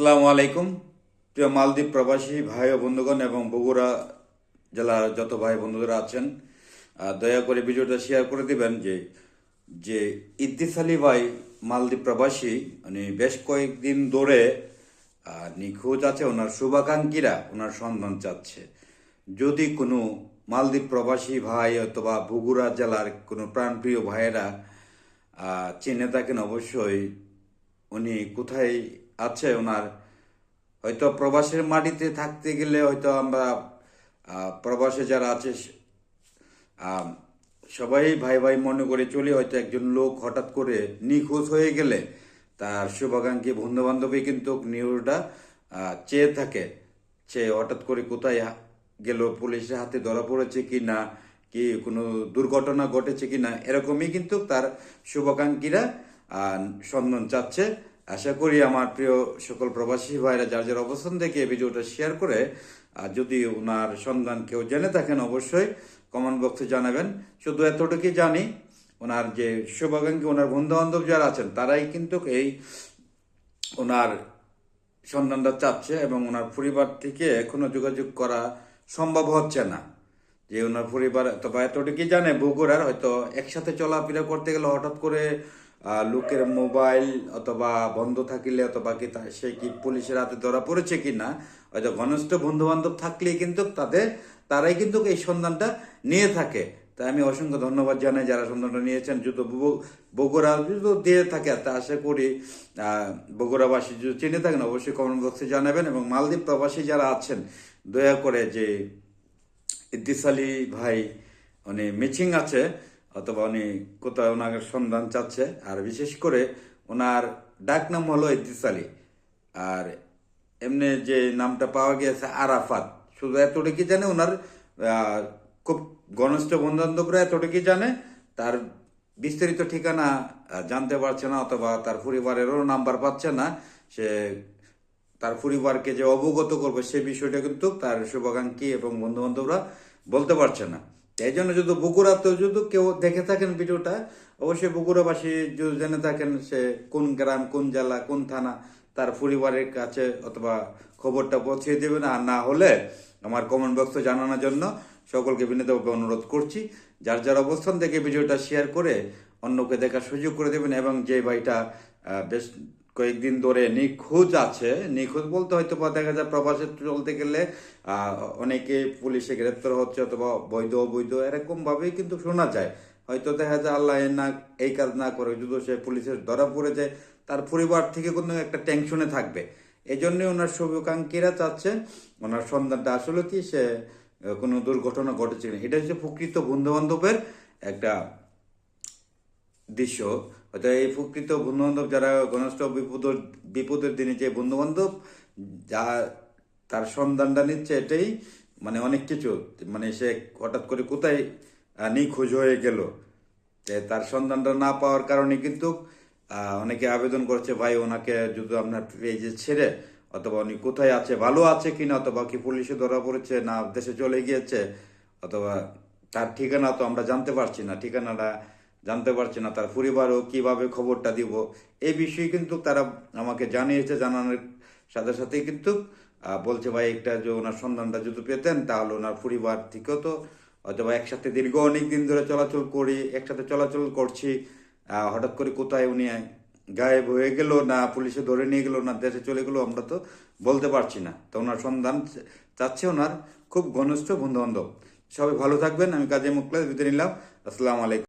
আসসালামু আলাইকুম। প্রিয় মালদ্বীপ প্রবাসী ভাই ও বন্ধুগণ এবং বগুড়া জেলার যত ভাই বন্ধুরা আছেন দয়া করে ভিডিওটা শেয়ার করে দিবেন যে যে ইদ্দিস আলী ভাই মালদ্বীপ প্রবাসী, উনি বেশ কয়েকদিন ধরে নিখোঁজ আছে, ওনার শুভাকাঙ্ক্ষীরা ওনার সন্ধান চাচ্ছে। যদি কোনো মালদ্বীপ প্রবাসী ভাই অথবা বগুড়া জেলার কোনো প্রাণপ্রিয় ভাইয়েরা চিনে থাকেন অবশ্যই, উনি কোথায় আছে ওনার। হয়তো প্রবাসের মাটিতে থাকতে গেলে হয়তো আমরা প্রবাসে যারা আছে সবাই ভাই ভাই মনে করে চলি, হয়তো একজন লোক হঠাৎ করে নিখোঁজ হয়ে গেলে তার শুভাকাঙ্ক্ষী বন্ধু বান্ধবী কিন্তু নিউজটা চেয়ে থাকে সে হঠাৎ করে কোথায় গেল, পুলিশের হাতে ধরা পড়েছে কি না কি কোনো দুর্ঘটনা ঘটেছে কি না এরকমই কিন্তু তার শুভাকাঙ্ক্ষীরা সন্ধান চাচ্ছে। আশা করি আমার প্রিয় সকল প্রবাসী ভাইরা যার যার অবস্থান থেকে ভিডিওটা শেয়ার করে, আর যদি ওনার সন্ধান কেউ জেনে থাকেন অবশ্যই কমেন্ট বক্সে জানাবেন। শুধু এতটুকুই জানি ওনার যে শুভাকাঙ্ক্ষী ওনার বন্ধু বান্ধব যারা আছেন, তারাই কিন্তু এই ওনার সন্ধানটা চাচ্ছে এবং ওনার পরিবার থেকে এখনও যোগাযোগ করা সম্ভব হচ্ছে না। যে ওনার পরিবার, অথবা এতটুকুই জানে বগুড়ার, হয়তো একসাথে চলাফেরা করতে গেলে হঠাৎ করে লোকের মোবাইল অথবা বন্ধ থাকিলে অথবা কি সে কি পুলিশের হাতে ধরা পড়েছে কি না হয়তো ঘনিষ্ঠ বন্ধু বান্ধব থাকলেই কিন্তু তাদের, তারাই কিন্তু এই সন্ধানটা নিয়ে থাকে। তাই আমি অসংখ্য ধন্যবাদ জানাই যারা সন্ধানটা নিয়েছেন যদি বগু- বগুড়া যদি দিয়ে থাকে। তা আশা করি বগুড়াবাসী যদি চিনে থাকেন, অবশ্যই কমেন্ট বক্সে জানাবেন এবং মালদ্বীপ প্রবাসী যারা আছেন, দয়া করে যে ইদ্দিস আলী ভাই, উনি মিচিং আছে অথবা উনি কোথাও ওনার সন্ধান চাচ্ছে। আর বিশেষ করে ওনার ডাক নাম হলো ইদ্দিস আলী। আর এমনি যে নামটা পাওয়া গিয়েছে আরাফাত। শুধু এতটুকু জানে ওনার খুব ঘনিষ্ঠ বন্ধু বান্ধবরা এতটুকু জানে। তার বিস্তারিত ঠিকানা জানতে পারছে না অথবা তার পরিবারেরও নাম্বার পাচ্ছে না। সে তার পরিবারকে যে অবগত করবে সে বিষয়টা কিন্তু তার শুভাকাঙ্ক্ষী এবং বন্ধু বান্ধবরা বলতে পারছে না। এই জন্য যদি বগুড়াতেও যদি কেউ দেখে থাকেন ভিডিওটা, অবশ্যই বগুড়াবাসী যদি জেনে থাকেন সে কোন গ্রাম, কোন জেলা, কোন থানা, তার পরিবারের কাছে অথবা খবরটা পৌঁছে দেবেন। আর না হলে আমার কমেন্ট বক্সে জানানোর জন্য সকলকে বিনীতভাবে অনুরোধ করছি, যার যার অবস্থান থেকে ভিডিওটা শেয়ার করে অন্যকে দেখার সুযোগ করে দেবেন এবং যে ভাইটা বেশ কয়েকদিন ধরে নিখোঁজ আছে। নিখোঁজ বলতে হয়তো বা দেখা যায় প্রবাসে চলতে গেলে অনেকে পুলিশে গ্রেপ্তার হচ্ছে অথবা বৈধ, অবৈধ এরকম ভাবেই কিন্তু শোনা যায়। হয়তো দেখা যায় আল্লাহ না, এই কাজ না করে, যদি সে পুলিশের ধরা পড়ে যায়, তার পরিবার থেকে কোনো একটা টেনশনে থাকবে। এই জন্যই ওনার শুভাকাঙ্ক্ষীরা চাচ্ছে, ওনার সন্ধানটা আসলে কি সে কোনো দুর্ঘটনা ঘটেছে এটা হচ্ছে প্রকৃত বন্ধু বান্ধবের একটা দৃশ্য। হয়তো এই প্রকৃত বন্ধু বান্ধব যারা ঘনিষ্ঠ বিপদের বিপদের দিনে যে বন্ধু বান্ধব যা তার সন্ধানটা নিচ্ছে এটাই মানে অনেক কিছু। মানে সে হঠাৎ করে কোথায় নিখোঁজ হয়ে গেল। তার সন্ধানটা না পাওয়ার কারণে কিন্তু অনেকে আবেদন করছে, ভাই, ওনাকে যদি আপনার পেজে ছেড়ে, অথবা উনি কোথায় আছে, ভালো আছে কিনা, অথবা কি পুলিশে ধরা পড়েছে না, দেশে চলে গিয়েছে, অথবা তার ঠিকানা তো আমরা জানতে পারছি না। ঠিকানাটা জানতে পারছি না তার পরিবারও কীভাবে খবরটা দিব। এই বিষয়ে কিন্তু তারা আমাকে জানিয়েছে, জানানোর সাথে সাথেই কিন্তু বলছে, ভাই, একটা যে ওনার সন্ধানটা যদি পেতেন, তাহলে ওনার পরিবার থেকেও তো অথবা একসাথে দীর্ঘ অনেক দিন ধরে চলাচল করি, একসাথে চলাচল করছি হঠাৎ করে কোথায় উনি গায়েব হয়ে গেল না পুলিশে ধরে নিয়ে গেল না দেশে চলে গেলো, আমরা তো বলতে পারছি না। তো ওনার সন্ধান চাচ্ছে ওনার খুব ঘনিষ্ঠ বন্ধু বান্ধব সবাই ভালো থাকবেন, আমি কাজে মুখলে দিতে নিলাম। আসসালামু আলাইকুম।